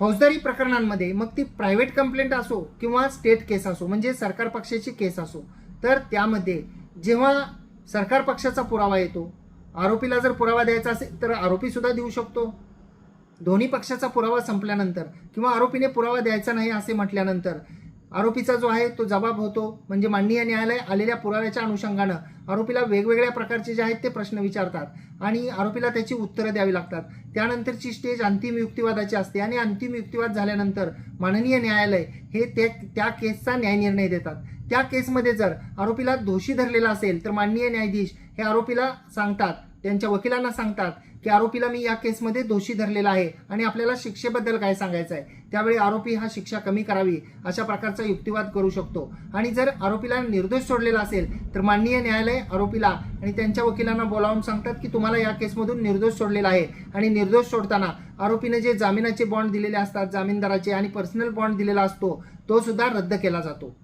फौजदारी प्रकरणांमध्ये मग ती प्रायव्हेट कंप्लेंट असो किंवा स्टेट केस असो म्हणजे सरकार पक्षाची केस असो तर त्यामध्ये जेव्हा सरकार पक्षाचा पुरावा येतो आरोपीला जर पुरावा द्यायचा असेल तर आरोपीसुद्धा देऊ शकतो. दोन्ही पक्षाचा पुरावा संपल्यानंतर किंवा आरोपीने पुरावा द्यायचा नाही असे म्हटल्यानंतर आरोपीचा जो आहे तो जबाब होतो. म्हणजे माननीय न्यायालय आलेल्या पुराव्याच्या अनुषंगानं आरोपीला वेगवेगळ्या प्रकारचे जे आहेत ते प्रश्न विचारतात आणि आरोपीला त्याची उत्तरं द्यावी लागतात. त्यानंतरची स्टेज अंतिम युक्तिवादाची असते आणि अंतिम युक्तिवाद झाल्यानंतर माननीय न्यायालय हे ते त्या केसचा न्यायनिर्णय देतात. त्या केसमध्ये जर आरोपीला दोषी धरलेला असेल तर माननीय न्यायाधीश हे आरोपीला सांगतात त्यांच्या वकिलांना सांगतात की आरोपीला मी या केसमध्ये दोषी धरलेला आहे आणि आपल्याला शिक्षेबद्दल काय सांगायचं आहे? त्यावेळी आरोपी हा शिक्षा कमी करावी अशा प्रकारचा युक्तिवाद करू शकतो. आणि जर आरोपीला निर्दोष सोडलेला असेल तर माननीय न्यायालय आरोपीला आणि त्यांच्या वकिलांना बोलावून सांगतात की तुम्हाला या केसमधून निर्दोष सोडलेला आहे. आणि निर्दोष सोडताना आरोपीने जे जामिनाचे बॉन्ड दिलेले असतात जामीनदाराचे आणि पर्सनल बॉन्ड दिलेला असतो तो सुद्धा रद्द केला जातो.